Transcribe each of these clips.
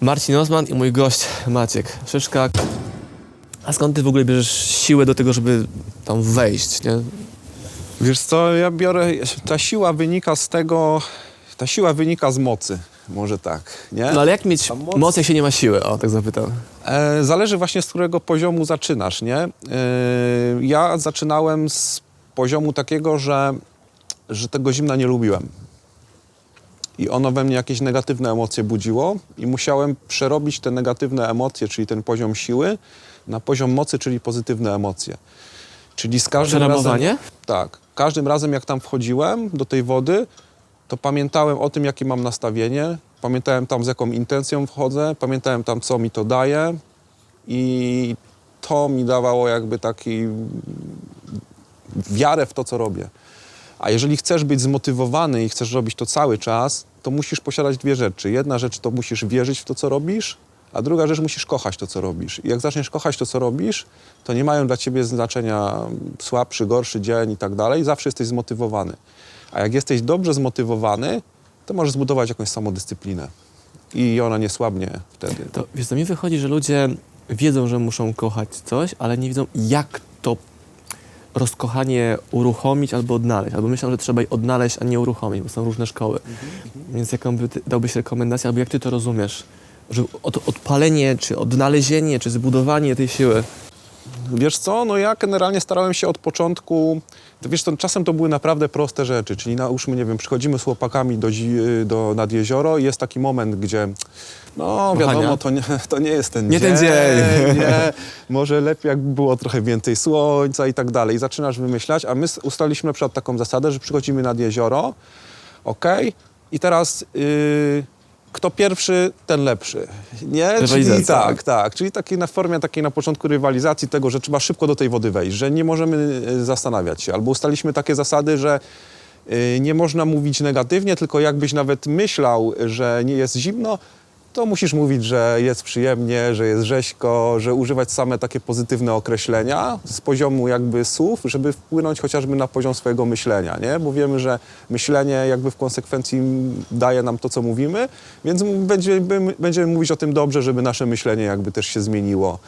Marcin Osman i mój gość Maciek Szyszka. A skąd ty w ogóle bierzesz siłę do tego, żeby tam wejść, nie? Wiesz co, ja biorę, ta siła wynika z tego, ta siła wynika z mocy, może tak, nie? No ale jak mieć moc- moc, jak się nie ma siły? O, tak zapytam. E, zależy właśnie z którego poziomu zaczynasz, nie? E, ja zaczynałem z poziomu takiego, że, że tego zimna nie lubiłem. I ono we mnie jakieś negatywne emocje budziło i musiałem przerobić te negatywne emocje, czyli ten poziom siły, na poziom mocy, czyli pozytywne emocje. Czyli z każdym razem... Tak. Każdym razem, jak tam wchodziłem do tej wody, to pamiętałem o tym, jakie mam nastawienie, pamiętałem tam, z jaką intencją wchodzę, pamiętałem tam, co mi to daje i to mi dawało jakby taki wiarę w to, co robię. A jeżeli chcesz być zmotywowany i chcesz robić to cały czas, to musisz posiadać dwie rzeczy. Jedna rzecz to musisz wierzyć w to, co robisz, a druga rzecz musisz kochać to, co robisz. I jak zaczniesz kochać to, co robisz, to nie mają dla ciebie znaczenia słabszy, gorszy dzień i tak dalej. Zawsze jesteś zmotywowany. A jak jesteś dobrze zmotywowany, to możesz zbudować jakąś samodyscyplinę. I ona nie słabnie wtedy. To wiesz, to mi wychodzi, że ludzie wiedzą, że muszą kochać coś, ale nie wiedzą, jak to rozkochanie uruchomić albo odnaleźć. Albo myślą, że trzeba je odnaleźć, a nie uruchomić, bo są różne szkoły. Więc jaką by ty, dałbyś rekomendację, albo jak ty to rozumiesz? Że od, odpalenie, czy odnalezienie, czy zbudowanie tej siły. Wiesz co, no ja generalnie starałem się od początku, wiesz, to czasem to były naprawdę proste rzeczy, czyli nałóżmy, nie wiem, przychodzimy z chłopakami do, zi- do, nad jezioro i jest taki moment, gdzie no wiadomo, to nie, to nie jest ten Nie dzień, ten dzień. Nie, może lepiej jakby było trochę więcej słońca i tak dalej. I zaczynasz wymyślać, a my ustaliliśmy na przykład taką zasadę, że przychodzimy nad jezioro, okej, i teraz... Yy, kto pierwszy, ten lepszy. Nie? Czyli tak, tak. Czyli takiej na formie takiej na początku rywalizacji tego, że trzeba szybko do tej wody wejść, że nie możemy y, zastanawiać się. Albo ustaliśmy takie zasady, że y, nie można mówić negatywnie, tylko jakbyś nawet myślał, że nie jest zimno, to musisz mówić, że jest przyjemnie, że jest rzeźko, że używać same takie pozytywne określenia z poziomu jakby słów, żeby wpłynąć chociażby na poziom swojego myślenia, nie? Bo wiemy, że myślenie jakby w konsekwencji daje nam to, co mówimy, więc będziemy, będziemy mówić o tym dobrze, żeby nasze myślenie jakby też się zmieniło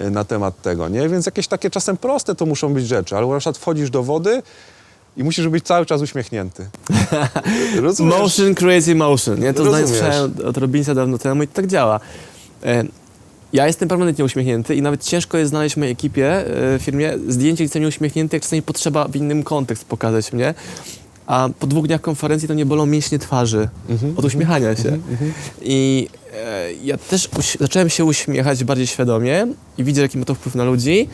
y, na temat tego, nie? Więc jakieś takie czasem proste to muszą być rzeczy, albo na przykład wchodzisz do wody i musisz być cały czas uśmiechnięty. Rozumiesz? Motion creates emotion, nie? To zdanie Rozumiesz. słyszałem od Robinsa dawno temu i tak działa. E, Ja jestem permanentnie uśmiechnięty i nawet ciężko jest znaleźć w mojej ekipie, e, w firmie, zdjęcie, gdzie jestem nieuśmiechnięty, jak czasami potrzeba w innym kontekst pokazać mnie. A po dwóch dniach konferencji to nie bolą mięśnie twarzy Mhm. od uśmiechania się. I e, ja też uś- zacząłem się uśmiechać bardziej świadomie i widzę, jaki ma to wpływ na ludzi.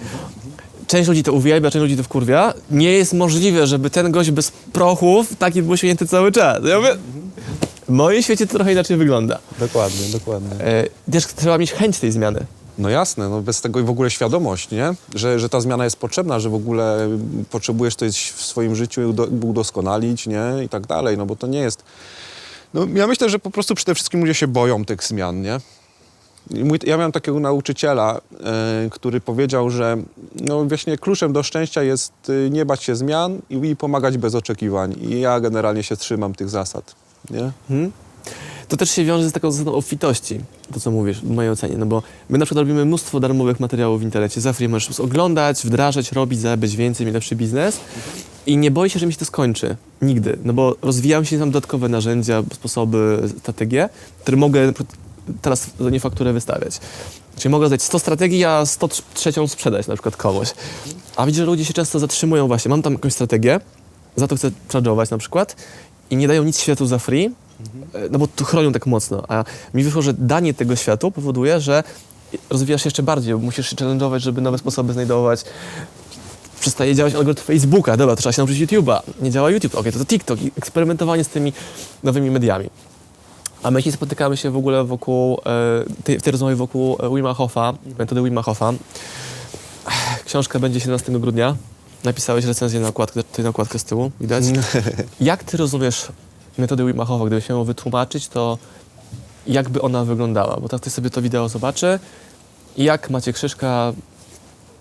Część ludzi to uwielbia, część ludzi to wkurwia. Nie jest możliwe, żeby ten gość bez prochów taki był uśmiechnięty cały czas. Ja mówię, w moim świecie to trochę inaczej wygląda. Dokładnie, dokładnie. E, też trzeba mieć chęć tej zmiany. No jasne, no bez tego i w ogóle świadomość, nie? Że, że ta zmiana jest potrzebna, że w ogóle potrzebujesz coś w swoim życiu udo- udoskonalić, nie? I tak dalej, no bo to nie jest... No ja myślę, że po prostu przede wszystkim ludzie się boją tych zmian, nie? Mój, ja miałem takiego nauczyciela, e, który powiedział, że no właśnie kluczem do szczęścia jest y, nie bać się zmian i, i pomagać bez oczekiwań. I ja generalnie się trzymam tych zasad, nie? Hmm? To też się wiąże z taką zasadą obfitości, to co mówisz, w mojej ocenie, no bo my na przykład robimy mnóstwo darmowych materiałów w internecie, za free możesz oglądać, wdrażać, robić, zarabiać więcej, mieć lepszy biznes i nie boję się, że mi się to skończy. Nigdy, no bo rozwijam się, tam dodatkowe narzędzia, sposoby, strategie, które mogę teraz za nie fakturę wystawiać. Czyli mogę dać 100 strategii, a 103 sprzedać na przykład komuś. A widzę, że ludzie się często zatrzymują właśnie, mam tam jakąś strategię, za to chcę charge'ować na przykład i nie dają nic światu za free, e, no bo tu chronią tak mocno. A mi wyszło, że danie tego światu powoduje, że rozwijasz się jeszcze bardziej, bo musisz się challenge'ować, żeby nowe sposoby znajdować. Przestaje działać algorytm Facebooka, dobra, to trzeba się nauczyć YouTube'a. Nie działa YouTube, okej, to to TikTok i eksperymentowanie z tymi nowymi mediami. A my spotykamy się w ogóle wokół, e, tej, w tej rozmowie wokół e, Wima Hofa, metody Wima Hofa. Książka będzie 17 grudnia. Napisałeś recenzję na okładkę, tutaj na okładkę z tyłu, widać. Jak ty rozumiesz metodę Wima Hofa? Gdybyś miał ją wytłumaczyć, to jakby ona wyglądała? Bo teraz ktoś sobie to wideo zobaczy. Jak Maciek Krzyżka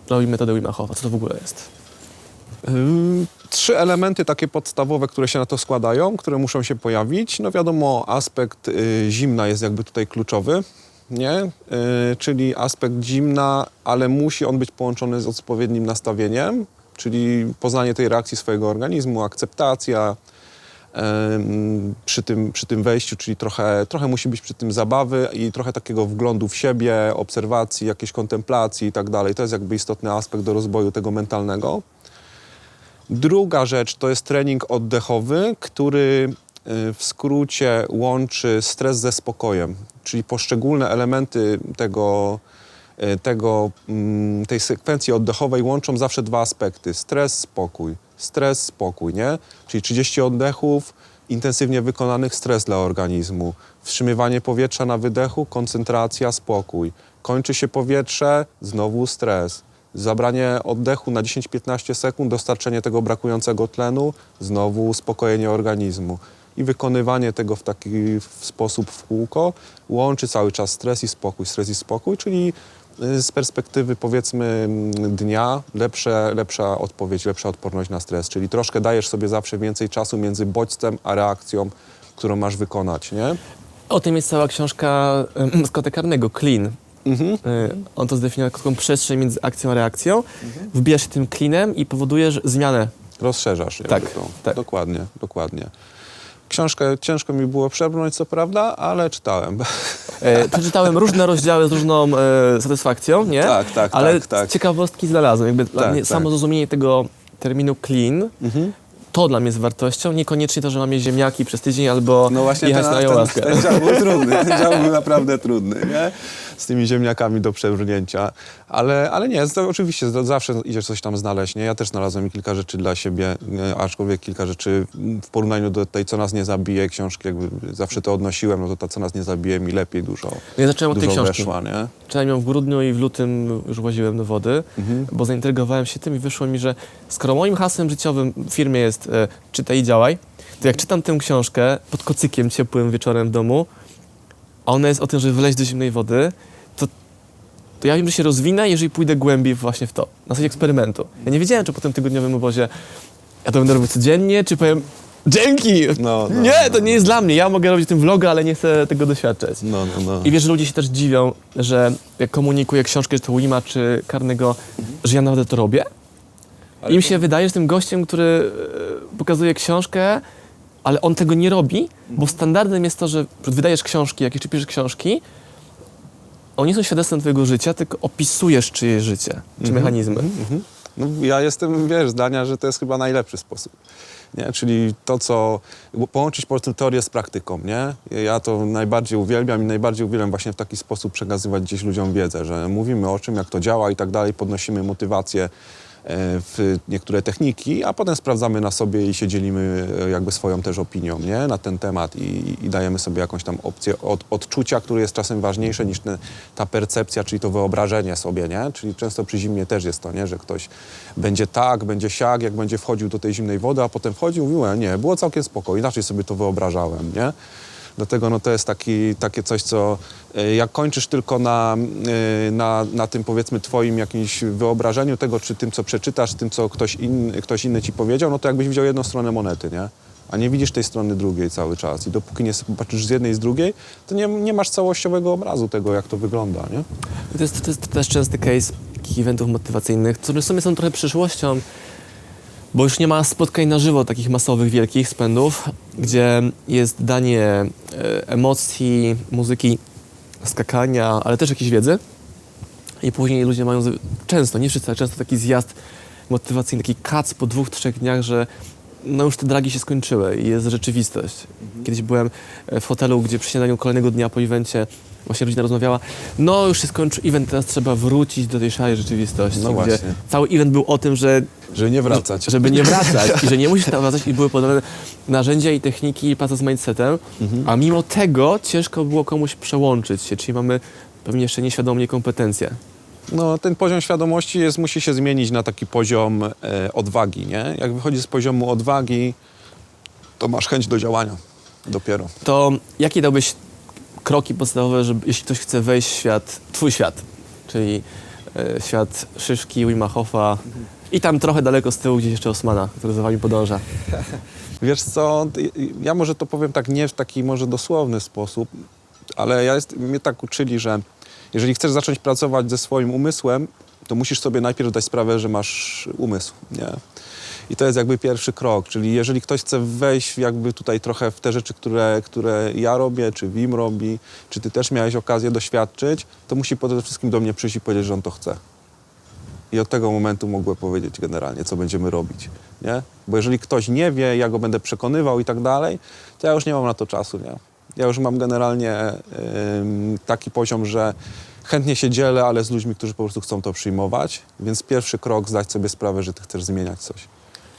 robi metodę Wima Hofa? Co to w ogóle jest? Ym, Trzy elementy takie podstawowe, które się na to składają, które muszą się pojawić. No wiadomo, aspekt y, zimna jest jakby tutaj kluczowy. nie? Yy, czyli aspekt zimna, ale musi on być połączony z odpowiednim nastawieniem, czyli poznanie tej reakcji swojego organizmu, akceptacja przy tym, przy tym wejściu, czyli trochę, trochę musi być przy tym zabawy i trochę takiego wglądu w siebie, obserwacji, jakiejś kontemplacji i tak dalej. To jest jakby istotny aspekt do rozwoju tego mentalnego. Druga rzecz to jest trening oddechowy, który y, w skrócie łączy stres ze spokojem, czyli poszczególne elementy tego, y, tego, mm, tej sekwencji oddechowej łączą zawsze dwa aspekty: stres, spokój. Stres, spokój, nie? Czyli 30 oddechów, intensywnie wykonanych stres dla organizmu. Wstrzymywanie powietrza na wydechu, koncentracja, spokój. Kończy się powietrze, znowu stres. Zabranie oddechu na 10-15 sekund, dostarczenie tego brakującego tlenu, znowu uspokojenie organizmu. I wykonywanie tego w taki w sposób w kółko łączy cały czas stres i spokój, stres i spokój, czyli y, z perspektywy powiedzmy mm, dnia lepsze, lepsza odpowiedź, lepsza odporność na stres, czyli troszkę dajesz sobie zawsze więcej czasu między bodźcem a reakcją, którą masz wykonać, nie? O tym jest cała książka Scotta Carnego, Clean. Mhm. Y, On to zdefiniował jako taką przestrzeń między akcją a reakcją. Wbijasz się tym klinem i powodujesz zmianę. Rozszerzasz. jakby Tak, to. tak. Dokładnie, dokładnie. Książkę ciężko mi było przebrnąć, co prawda, ale czytałem. E, przeczytałem różne rozdziały z różną e, satysfakcją, nie? Tak, tak, Ale tak, tak. ciekawostki znalazłem. Jakby Tak, mnie tak. samo zrozumienie tego terminu clean, Mhm. to dla mnie jest wartością, niekoniecznie to, że mam je ziemniaki przez tydzień albo No właśnie jechać ten, na ten, ayahuaskę. ten dział był trudny, ten dział był naprawdę trudny, nie? Z tymi ziemniakami do przebrnięcia. Ale, ale nie, to oczywiście zawsze idziesz coś tam znaleźć, nie? Ja też znalazłem kilka rzeczy dla siebie, aczkolwiek kilka rzeczy w porównaniu do tej Co nas nie zabije książki, jakby zawsze to odnosiłem, no to ta Co nas nie zabije mi lepiej dużo, Ja zacząłem od tej książki. weszła, nie? Czytałem ją w grudniu i w lutym już łaziłem do wody, Mhm. bo zaintrygowałem się tym i wyszło mi, że skoro moim hasłem życiowym w firmie jest e, czytaj i działaj, to jak czytam tę książkę pod kocykiem ciepłym wieczorem w domu, a ona jest o tym, żeby wleźć do zimnej wody, to, to ja wiem, że się rozwinę, jeżeli pójdę głębiej właśnie w to, na zasadzie eksperymentu. Ja nie wiedziałem, czy po tym tygodniowym obozie ja to będę robić codziennie, czy powiem dzięki, No, no, nie, no, to nie jest dla mnie, ja mogę robić tym vloga, ale nie chcę tego doświadczać. No, no, no. I wiesz, że ludzie się też dziwią, że jak komunikuję książkę, czy to Wima, czy Karnego, że ja naprawdę to robię. Ale Im to- się wydaje, że jestem gościem, który e, pokazuje książkę, ale on tego nie robi, bo standardem jest to, że wydajesz książki, jakieś czy piszesz książki, one nie są świadectwem twojego życia, tylko opisujesz czyjeś życie, czy mechanizmy. Mhm. No, ja jestem, wiesz, zdania, że to jest chyba najlepszy sposób. Nie? Czyli to, co połączyć po prostu teorię z praktyką, nie? Ja to najbardziej uwielbiam i najbardziej uwielbiam właśnie w taki sposób przekazywać gdzieś ludziom wiedzę, że mówimy o czym, jak to działa i tak dalej, podnosimy motywację w niektóre techniki, a potem sprawdzamy na sobie i się dzielimy e, jakby swoją też opinią, nie? Na ten temat i, i dajemy sobie jakąś tam opcję od, odczucia, które jest czasem ważniejsze niż te, ta percepcja, czyli to wyobrażenie sobie, nie? Czyli często przy zimnie też jest to, nie? Że ktoś będzie tak, będzie siak, jak będzie wchodził do tej zimnej wody, a potem wchodził i mówił, "E, nie, było całkiem spoko, inaczej sobie to wyobrażałem, nie? Dlatego no, to jest taki, takie coś, co e, jak kończysz tylko na, e, na, na tym powiedzmy twoim jakimś wyobrażeniu tego, czy tym, co przeczytasz, tym, co ktoś, in, ktoś inny ci powiedział, no to jakbyś widział jedną stronę monety, nie? A nie widzisz tej strony drugiej cały czas. I dopóki nie patrzysz z jednej i z drugiej, to nie, nie masz całościowego obrazu tego, jak to wygląda, nie? To jest, to jest też częsty case takich eventów motywacyjnych, które w sumie są trochę przyszłością, bo już nie ma spotkań na żywo takich masowych, wielkich spędów, gdzie jest danie e, emocji, muzyki, skakania, ale też jakiejś wiedzy. I później ludzie mają często, nie wszyscy, ale często taki zjazd motywacyjny, taki kac po dwóch, trzech dniach, że no już te dragi się skończyły i jest rzeczywistość. Kiedyś byłem e, w hotelu, gdzie przy śniadaniu kolejnego dnia po evencie właśnie rodzina rozmawiała, no już się skończył event, teraz trzeba wrócić do tej szarej rzeczywistości, No właśnie. cały event był o tym, że Żeby nie wracać. żeby nie wracać i że nie musisz tam wracać i były podane narzędzia i techniki i praca z mindsetem, Mhm. a mimo tego ciężko było komuś przełączyć się, czyli mamy pewnie jeszcze nieświadomie kompetencje. No, ten poziom świadomości jest, musi się zmienić na taki poziom e, odwagi, nie? Jak wychodzi z poziomu odwagi, to masz chęć do działania dopiero. To jakie dałbyś kroki podstawowe, żeby, jeśli ktoś chce wejść w świat, twój świat, czyli e, świat Szyszki, Wima Hofa i tam trochę daleko z tyłu gdzieś jeszcze Osmana, który za wami podąża. Wiesz co, ja może to powiem tak nie w taki może dosłowny sposób. ale ja jest, mnie tak uczyli, że jeżeli chcesz zacząć pracować ze swoim umysłem, to musisz sobie najpierw dać sprawę, że masz umysł, nie? I to jest jakby pierwszy krok, czyli jeżeli ktoś chce wejść jakby tutaj trochę w te rzeczy, które, które ja robię, czy Wim robi, czy ty też miałeś okazję doświadczyć, to musi przede wszystkim do mnie przyjść i powiedzieć, że on to chce. I od tego momentu mogłem powiedzieć generalnie, co będziemy robić, nie? Bo jeżeli ktoś nie wie, ja go będę przekonywał i tak dalej, to ja już nie mam na to czasu, nie? Ja już mam generalnie taki poziom, że chętnie się dzielę, ale z ludźmi, którzy po prostu chcą to przyjmować, więc pierwszy krok zdać sobie sprawę, że ty chcesz zmieniać coś.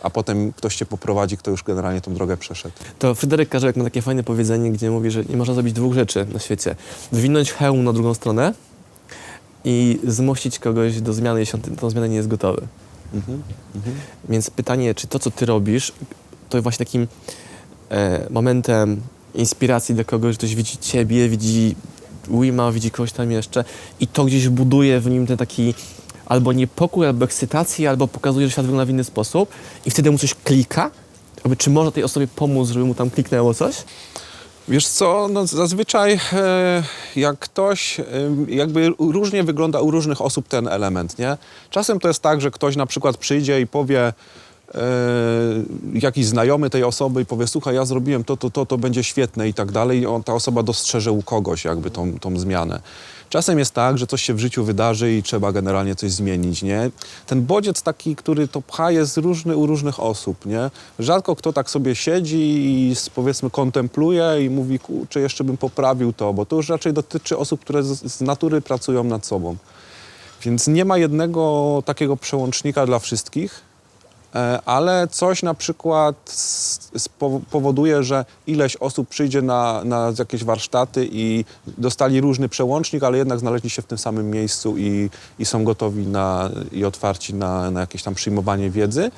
A potem ktoś cię poprowadzi, kto już generalnie tą drogę przeszedł. To Fryderyk Karzełek ma takie fajne powiedzenie, gdzie mówi, że nie można zrobić dwóch rzeczy na świecie. Zwinąć hełm na drugą stronę i zmusić kogoś do zmiany, jeśli on tą zmianę nie jest gotowy. Mhm. Więc pytanie, czy to, co ty robisz, to jest właśnie takim e, momentem inspiracji dla kogoś, ktoś widzi ciebie, widzi Wima, widzi kogoś tam jeszcze i to gdzieś buduje w nim ten taki albo niepokój, albo ekscytację, albo pokazuje, że świat wygląda w inny sposób i wtedy mu coś klika? Jakby, czy można tej osobie pomóc, żeby mu tam kliknęło coś? Wiesz co, no zazwyczaj e, jak ktoś, e, jakby różnie wygląda u różnych osób ten element, nie? Czasem to jest tak, że ktoś na przykład przyjdzie i powie jakiś znajomy tej osoby i powie, słuchaj, ja zrobiłem to, to, to, to będzie świetne i tak dalej i on, ta osoba dostrzeże u kogoś jakby tą, tą zmianę. Czasem jest tak, że coś się w życiu wydarzy i trzeba generalnie coś zmienić, nie? Ten bodziec taki, który to pcha jest różny u różnych osób, nie? Rzadko kto tak sobie siedzi i powiedzmy kontempluje i mówi, kurczę, jeszcze bym poprawił to, bo to już raczej dotyczy osób, które z, z natury pracują nad sobą. Więc nie ma jednego takiego przełącznika dla wszystkich, E, ale coś na przykład powoduje, że ileś osób przyjdzie na, na jakieś warsztaty i dostali różny przełącznik, ale jednak znaleźli się w tym samym miejscu i, i są gotowi na, i otwarci na, na jakieś tam przyjmowanie wiedzy.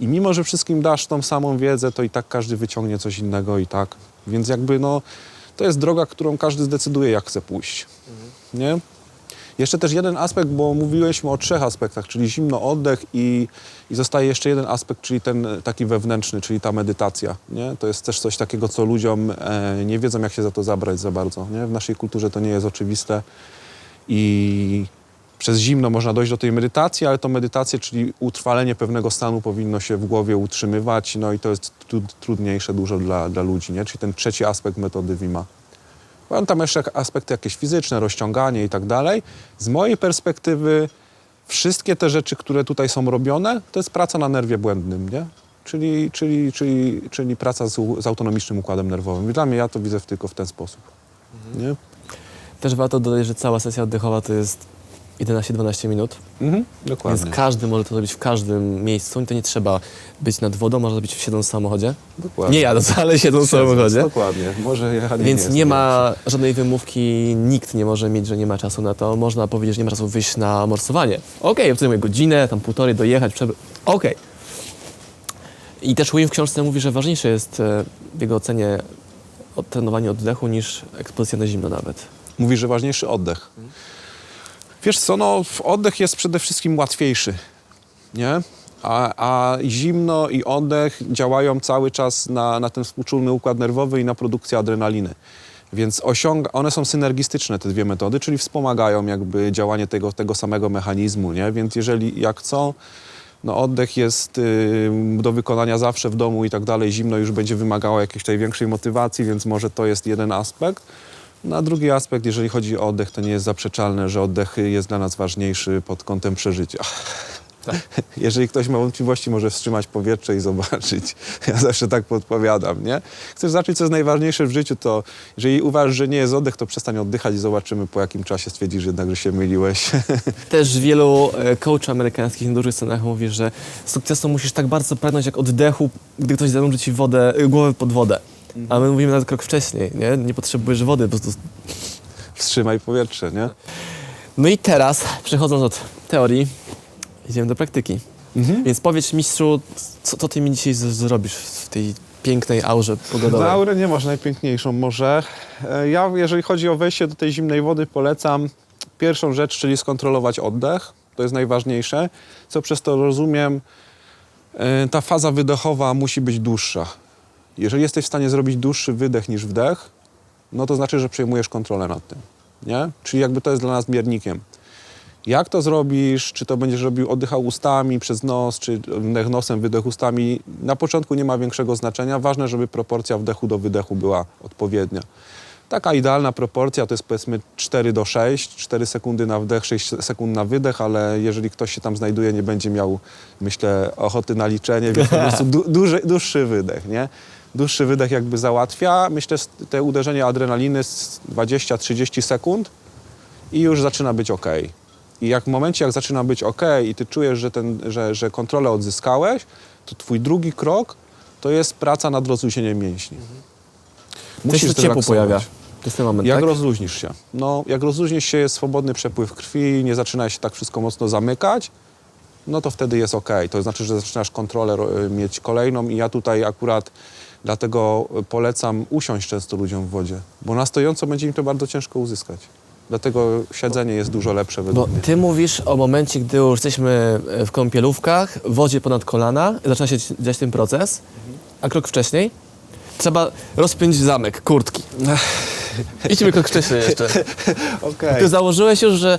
I mimo, że wszystkim dasz tą samą wiedzę, to i tak każdy wyciągnie coś innego i tak. Więc jakby no, to jest droga, którą każdy zdecyduje, jak chce pójść. Nie? Jeszcze też jeden aspekt, bo mówiliśmy o trzech aspektach, czyli zimno, oddech i, i zostaje jeszcze jeden aspekt, czyli ten taki wewnętrzny, czyli ta medytacja. Nie? To jest też coś takiego, co ludziom e, nie wiedzą, jak się za to zabrać za bardzo. Nie? W naszej kulturze to nie jest oczywiste i przez zimno można dojść do tej medytacji, ale to medytację, czyli utrwalenie pewnego stanu powinno się w głowie utrzymywać, no i to jest tru- trudniejsze dużo dla, dla ludzi, nie? czyli ten trzeci aspekt metody Wima. Mam tam jeszcze aspekty jakieś fizyczne, rozciąganie i tak dalej. Z mojej perspektywy wszystkie te rzeczy, które tutaj są robione, to jest praca na nerwie błędnym, nie? Czyli, czyli, czyli, czyli praca z, z autonomicznym układem nerwowym. Dla mnie ja to widzę tylko w ten sposób. Nie? Też warto dodać, że cała sesja oddechowa to jest 11-12 minut, Mhm, dokładnie. więc każdy może to zrobić w każdym miejscu i to nie trzeba być nad wodą, można zrobić siedząc w samochodzie. dokładnie. Nie jadąc, ale siedząc w samochodzie. Dokładnie. Może jechanie Więc jest nie ma żadnej wymówki, nikt nie może mieć, że nie ma czasu na to. Można powiedzieć, że nie ma czasu wyjść na morsowanie. Okej, okay, zajmuje godzinę, tam półtorej dojechać, przeby... Okej. I też Wim w książce mówi, że ważniejsze jest e, w jego ocenie odtrenowanie oddechu niż ekspozycja na zimno nawet. Mówi, że ważniejszy oddech. Wiesz co, no oddech jest przede wszystkim łatwiejszy, nie? A, a zimno i oddech działają cały czas na, na ten współczulny układ nerwowy i na produkcję adrenaliny. Więc osiąga, one są synergistyczne, te dwie metody, czyli wspomagają jakby działanie tego, tego samego mechanizmu, nie? Więc jeżeli jak co, no oddech jest y, do wykonania zawsze w domu i tak dalej, zimno już będzie wymagało jakiejś tej większej motywacji, więc może to jest jeden aspekt. No a drugi aspekt, jeżeli chodzi o oddech, to nie jest zaprzeczalne, że oddech jest dla nas ważniejszy pod kątem przeżycia. Jeżeli ktoś ma wątpliwości, może wstrzymać powietrze i zobaczyć. Ja zawsze tak podpowiadam, nie? Chcesz zacząć, co jest najważniejsze w życiu, to jeżeli uważasz, że nie jest oddech, to przestań oddychać i zobaczymy, po jakim czasie stwierdzisz jednak, że się myliłeś. Też wielu e, coachów amerykańskich na dużych scenach mówi, że sukcesu musisz tak bardzo pragnąć jak oddechu, gdy ktoś zanurzy ci wodę, e, głowę pod wodę. A my mówimy nawet krok wcześniej, nie? Nie potrzebujesz wody, po prostu Wstrzymaj powietrze, nie? No i teraz, przechodząc od teorii, idziemy do praktyki. Więc powiedz mistrzu, co, co ty mi dzisiaj z- zrobisz w tej pięknej aurze pogodowej? Aurę nie masz najpiękniejszą może. E, Ja, jeżeli chodzi o wejście do tej zimnej wody, polecam pierwszą rzecz, czyli skontrolować oddech. To jest najważniejsze. Co przez to rozumiem, e, ta faza wydechowa musi być dłuższa. Jeżeli jesteś w stanie zrobić dłuższy wydech niż wdech, no to znaczy, że przejmujesz kontrolę nad tym. Nie? Czyli jakby to jest dla nas miernikiem. Jak to zrobisz, czy to będziesz robił, oddychał ustami przez nos, czy wdech nosem, wydech ustami, na początku nie ma większego znaczenia. Ważne, żeby proporcja wdechu do wydechu była odpowiednia. Taka idealna proporcja to jest powiedzmy 4 do 6, 4 sekundy na wdech, 6 sekund na wydech, ale jeżeli ktoś się tam znajduje, nie będzie miał, myślę, ochoty na liczenie, więc po prostu du, dłuższy wydech, nie? Dłuższy wydech jakby załatwia. Myślę, że te uderzenie adrenaliny z 20-30 sekund i już zaczyna być ok. I jak w momencie, jak zaczyna być ok i ty czujesz, że, ten, że, że kontrolę odzyskałeś, to twój drugi krok to jest praca nad rozluźnieniem mięśni. To się ciepło pojawia. To jest ten moment, Jak tak? rozluźnisz się? No, jak rozluźnisz się, jest swobodny przepływ krwi, nie zaczyna się tak wszystko mocno zamykać, no to wtedy jest ok. To znaczy, że zaczynasz kontrolę ro- mieć kolejną i ja tutaj akurat dlatego polecam usiąść często ludziom w wodzie, bo na stojąco będzie im to bardzo ciężko uzyskać. Dlatego siedzenie jest dużo lepsze Bo według mnie. ty mówisz o momencie, gdy już jesteśmy w kąpielówkach, w wodzie ponad kolana, zaczyna się dziać ten proces, a krok wcześniej trzeba rozpiąć zamek, kurtki. Idźmy krok wcześniej jeszcze. Okej. Ty założyłeś już, że,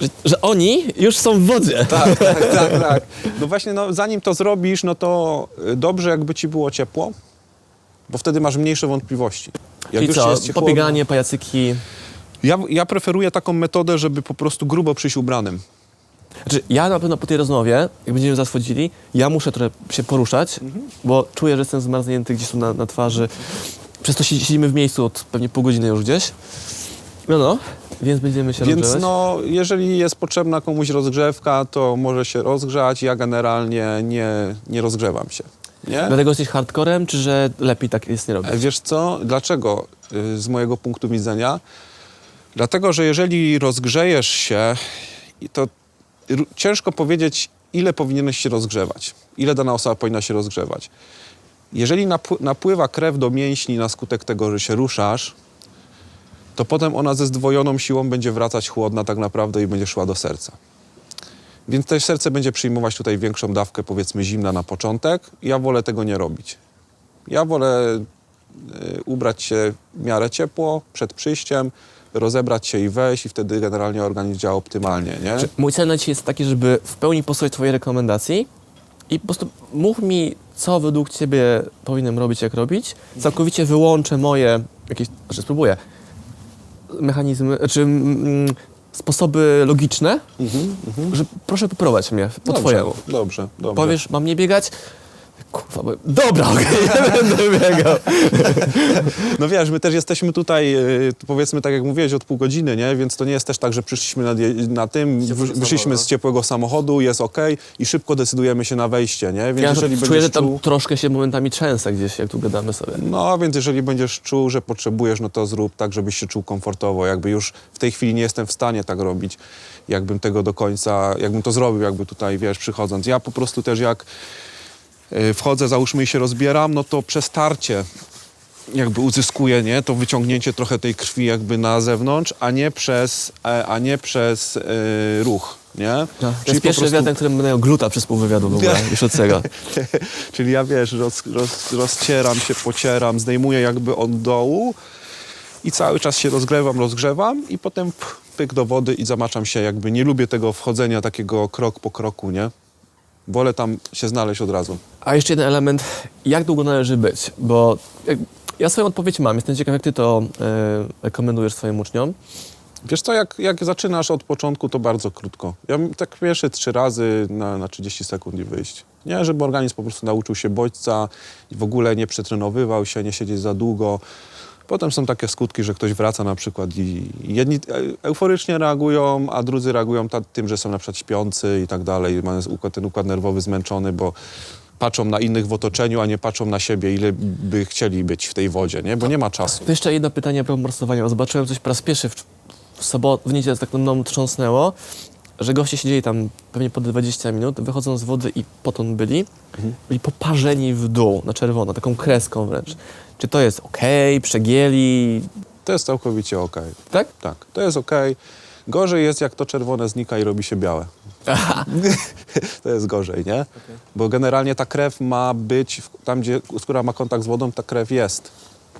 że, że oni już są w wodzie. Tak, tak, tak, tak. No właśnie, no, zanim to zrobisz, no to y, dobrze jakby ci było ciepło, bo wtedy masz mniejsze wątpliwości. Jak Czyli co, jest ci chłodno- pobieganie, pajacyki. Ja, ja preferuję taką metodę, żeby po prostu grubo przyjść ubranym. Znaczy, ja na pewno po tej rozmowie, jak będziemy zaraz wchodzili, ja muszę trochę się poruszać, bo czuję, że jestem zmarznięty gdzieś tu na, na twarzy. Przez to si- siedzimy w miejscu od pewnie pół godziny już gdzieś. No, no, więc będziemy się Więc rozgrzewać. no, jeżeli jest potrzebna komuś rozgrzewka, to może się rozgrzać. Ja generalnie nie, nie rozgrzewam się. Nie? Dlatego jesteś hardcorem, czy że lepiej tak jest nie robić? E, Wiesz co? Dlaczego? Y, Z mojego punktu widzenia. Dlatego, że jeżeli rozgrzejesz się, to ciężko powiedzieć, ile powinieneś się rozgrzewać. Ile dana osoba powinna się rozgrzewać. Jeżeli napł- napływa krew do mięśni na skutek tego, że się ruszasz, to potem ona ze zdwojoną siłą będzie wracać chłodna tak naprawdę i będzie szła do serca. Więc też serce będzie przyjmować tutaj większą dawkę, powiedzmy, zimna na początek. Ja wolę tego nie robić. Ja wolę y, ubrać się w miarę ciepło przed przyjściem, rozebrać się i wejść i wtedy generalnie organizm działa optymalnie, nie? Czy Mój cel na dzisiaj jest taki, żeby w pełni posłuchać Twojej rekomendacji i po prostu mów mi, co według Ciebie powinienem robić, jak robić. Całkowicie wyłączę moje jakieś, znaczy spróbuję, mechanizmy, czy mm, sposoby logiczne, że proszę poprowadź mnie po dobrze, Twojemu. Dobrze, dobrze. Powiesz, mam nie biegać? Kurwa, bo... Dobra, okej, nie będę biegał. No wiesz, my też jesteśmy tutaj, y, powiedzmy tak jak mówiłeś, od pół godziny, nie? Więc to nie jest też tak, że przyszliśmy na, die- na tym, ciepłego wyszliśmy samochodu. z ciepłego samochodu, jest ok i szybko decydujemy się na wejście, nie? Więc Ja jeżeli czuję, będziesz że tam czuł... troszkę się momentami trzęsę gdzieś, jak tu gadamy sobie. No, więc jeżeli będziesz czuł, że potrzebujesz, no to zrób tak, żebyś się czuł komfortowo. Jakby już w tej chwili nie jestem w stanie tak robić, jakbym tego do końca, jakbym to zrobił, jakby tutaj, wiesz, przychodząc. Ja po prostu też jak wchodzę, załóżmy i się rozbieram, no to przez tarcie jakby uzyskuję, nie, to wyciągnięcie trochę tej krwi jakby na zewnątrz, a nie przez, e, a nie przez y, ruch, nie? No, to Czyli jest pierwszy prostu- wywiad, na którym będę miał gluta przez pół wywiadu w ogóle, już od tego. Czyli ja wiesz, roz, roz, rozcieram się, pocieram, zdejmuję jakby od dołu i cały czas się rozgrzewam, rozgrzewam i potem pyk do wody i zamaczam się jakby. Nie lubię tego wchodzenia takiego krok po kroku, nie? Wolę tam się znaleźć od razu. A jeszcze jeden element, jak długo należy być? Bo jak, ja swoją odpowiedź mam, jestem ciekaw, jak ty to e, rekomendujesz swoim uczniom. Wiesz co, jak, jak zaczynasz od początku, to bardzo krótko. Ja bym tak pierwsze trzy razy na, na 30 sekund i wyjść. Nie, żeby organizm po prostu nauczył się bodźca i w ogóle nie przetrenowywał się, nie siedzieć za długo. Potem są takie skutki, że ktoś wraca na przykład i jedni e- euforycznie reagują, a drudzy reagują tym, że są na przykład śpiący i tak dalej, mają ten układ nerwowy zmęczony, bo patrzą na innych w otoczeniu, a nie patrzą na siebie, ile by chcieli być w tej wodzie, nie? Bo nie ma czasu. Jeszcze jedno pytanie a propos. Zobaczyłem coś po raz pierwszy w, w sobotę, w niedzielę tak mną trząsnęło, że goście siedzieli tam pewnie po 20 minut, wychodzą z wody i potąd byli, byli poparzeni w dół, na czerwono, taką kreską wręcz. Czy to jest okej, przegieli, To jest całkowicie okej. tak? Tak, to jest okej. Gorzej jest, jak to czerwone znika i robi się białe. to jest gorzej, nie? Bo generalnie ta krew ma być, tam gdzie skóra ma kontakt z wodą, ta krew jest.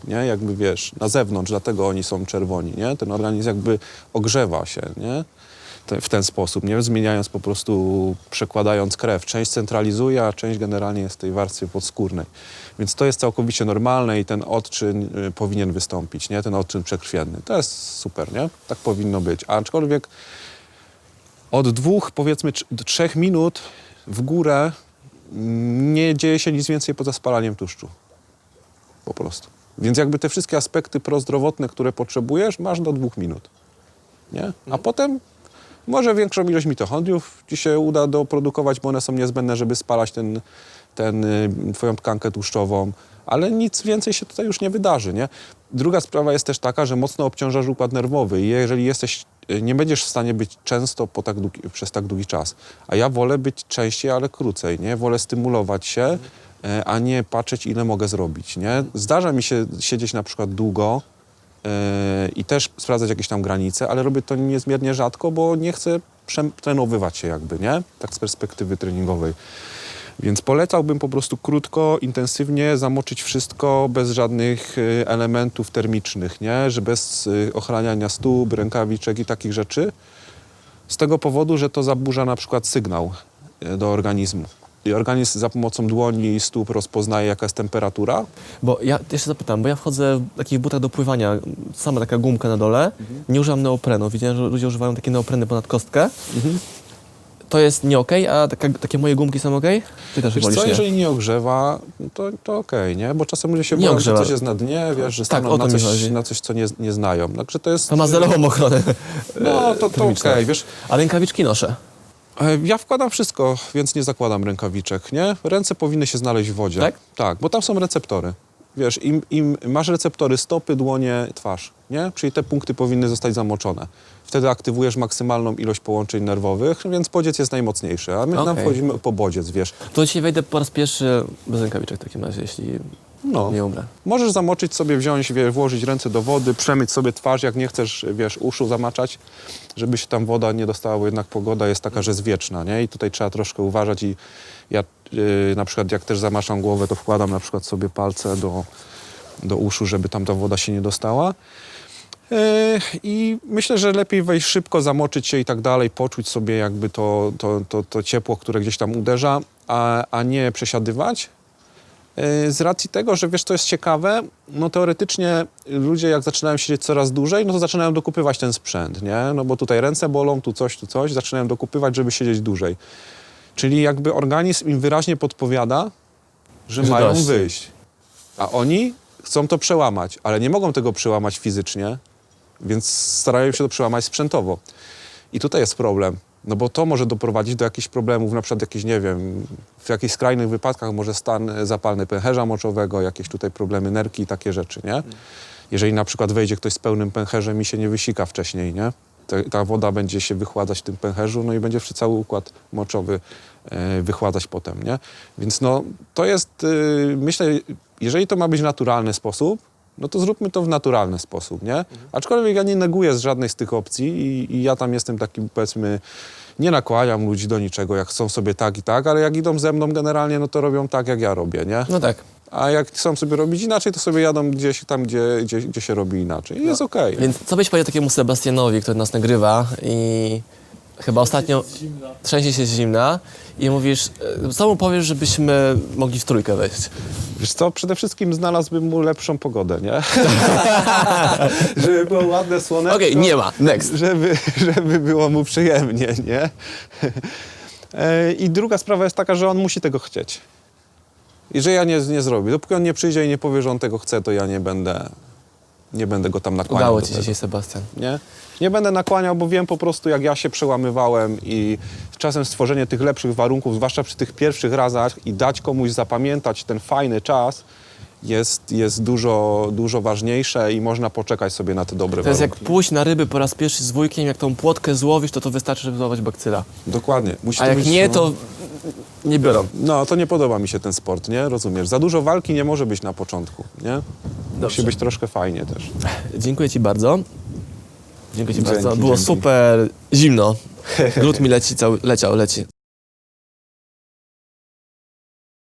nie? Jakby wiesz, na zewnątrz, dlatego oni są czerwoni, nie? Ten organizm jakby ogrzewa się, nie? Te, w ten sposób, nie? Zmieniając po prostu, przekładając krew. Część centralizuje, a część generalnie jest w tej warstwie podskórnej. Więc to jest całkowicie normalne i ten odczyn y, powinien wystąpić, nie? Ten odczyn przekrwienny. To jest super, nie? Tak powinno być. Aczkolwiek od dwóch, powiedzmy, trzech minut w górę mm, nie dzieje się nic więcej poza spalaniem tłuszczu. Po prostu. Więc jakby te wszystkie aspekty prozdrowotne, które potrzebujesz, masz do dwóch minut. Nie? A potem może większą ilość mitochondriów ci się uda doprodukować, bo one są niezbędne, żeby spalać ten, ten, y, twoją tkankę tłuszczową, ale nic więcej się tutaj już nie wydarzy. Nie? Druga sprawa jest też taka, że mocno obciążasz układ nerwowy i jeżeli jesteś, y, nie będziesz w stanie być często po tak długi, przez tak długi czas. A ja wolę być częściej, ale krócej. Nie? Wolę stymulować się, e, a nie patrzeć, ile mogę zrobić. Nie? Zdarza mi się siedzieć na przykład długo, i też sprawdzać jakieś tam granice, ale robię to niezmiernie rzadko, bo nie chcę przetrenowywać się jakby, nie? Tak z perspektywy treningowej. Więc polecałbym po prostu krótko, intensywnie zamoczyć wszystko bez żadnych y, elementów termicznych, nie? Że bez y, ochraniania stóp, rękawiczek i takich rzeczy. Z tego powodu, że to zaburza na przykład sygnał y, do organizmu. I organizm za pomocą dłoni i stóp rozpoznaje, jaka jest temperatura, Bo ja jeszcze zapytam, bo ja wchodzę w takich butach do pływania, sama taka gumka na dole, nie używam neoprenu. Widziałem, że ludzie używają takie neopreny ponad kostkę. To jest nie okej, a taka, takie moje gumki są okej? Ty też Wiesz wolisz co, nie? jeżeli nie ogrzewa, to, to okej, nie? Bo czasem ludzie się Nie boją, że coś jest na dnie, wiesz, że Tak, staną o na, coś, na coś, co nie, nie znają. Także to jest... To ma zerową ochronę. No, to, to okej, wiesz. A rękawiczki noszę. E, Ja wkładam wszystko, więc nie zakładam rękawiczek, nie? Ręce powinny się znaleźć w wodzie. Tak? Tak, bo tam są receptory. Wiesz, im, im masz receptory stopy, dłonie, twarz, nie? Czyli te punkty powinny zostać zamoczone. Wtedy aktywujesz maksymalną ilość połączeń nerwowych, więc bodziec jest najmocniejszy, a my nam Okej. wchodzimy po bodziec, wiesz. To dzisiaj wejdę po raz pierwszy bez rękawiczek w takim razie, jeśli No. nie umrę. Możesz zamoczyć sobie, wziąć, wie, włożyć ręce do wody, przemyć sobie twarz, jak nie chcesz, wiesz, uszu zamaczać, żeby się tam woda nie dostała, bo jednak pogoda jest taka, że jest wieczna, nie? I tutaj trzeba troszkę uważać i ja yy, na przykład jak też zamaszam głowę, to wkładam na przykład sobie palce do, do uszu, żeby tam ta woda się nie dostała. Yy, I myślę, że lepiej wejść szybko, zamoczyć się i tak dalej, poczuć sobie jakby to, to, to, to ciepło, które gdzieś tam uderza, a, a nie przesiadywać. Yy, Z racji tego, że wiesz, co jest ciekawe, no teoretycznie ludzie jak zaczynają siedzieć coraz dłużej, no to zaczynają dokupywać ten sprzęt, nie? No bo tutaj ręce bolą, tu coś, tu coś, zaczynają dokupywać, żeby siedzieć dłużej. Czyli jakby organizm im wyraźnie podpowiada, że, mają wyjść. A oni chcą to przełamać, ale nie mogą tego przełamać fizycznie, więc starają się to przełamać sprzętowo. I tutaj jest problem, no bo to może doprowadzić do jakichś problemów, na przykład jakieś, nie wiem, w jakichś skrajnych wypadkach może stan zapalny pęcherza moczowego, jakieś tutaj problemy nerki i takie rzeczy, nie? Jeżeli na przykład wejdzie ktoś z pełnym pęcherzem i się nie wysika wcześniej, nie? Ta woda będzie się wychładzać w tym pęcherzu, no i będzie cały układ moczowy e, wychładzać potem, nie? Więc no, to jest, y, myślę, jeżeli to ma być naturalny sposób, no to zróbmy to w naturalny sposób, nie? Aczkolwiek ja nie neguję z żadnej z tych opcji i, i ja tam jestem takim, powiedzmy, nie nakłaniam ludzi do niczego, jak chcą sobie tak i tak, ale jak idą ze mną generalnie, no to robią tak, jak ja robię, nie? No tak. A jak chcą sobie robić inaczej, to sobie jadą gdzieś tam, gdzie, gdzie, gdzie się robi inaczej. I jest okej. Więc co byś powiedział takiemu Sebastianowi, który nas nagrywa i chyba ostatnio trzęsie się zimna i mówisz, e, co mu powiesz, żebyśmy mogli w trójkę wejść? Wiesz co, przede wszystkim znalazłbym mu lepszą pogodę, nie? żeby było ładne słoneczko. Okej, nie ma. Next. Żeby, żeby było mu przyjemnie, nie? E, I druga sprawa jest taka, że on musi tego chcieć. I że ja nie, nie zrobię. Dopóki on nie przyjdzie i nie powie, że on tego chce, to ja nie będę, nie będę go tam nakłaniał Udało do ci tego. dzisiaj, Sebastian. nie? Nie będę nakłaniał, bo wiem po prostu, jak ja się przełamywałem i czasem stworzenie tych lepszych warunków, zwłaszcza przy tych pierwszych razach i dać komuś zapamiętać ten fajny czas jest, jest dużo, dużo ważniejsze i można poczekać sobie na te dobre To jest jak warunki. pójść na ryby po raz pierwszy z wujkiem, jak tą płotkę złowisz, to to wystarczy, żeby złapać bakcyla. Dokładnie. Musi A to jak być, nie, no- to nie biorą. No, to nie podoba mi się ten sport, nie? Rozumiesz? Za dużo walki nie może być na początku, nie? Musi Dobrze. być troszkę fajnie też. Dziękuję ci bardzo. Dziękuję ci Dzięki, bardzo. Było dzięki. super zimno. Glut mi leci, cały, leciał, leci.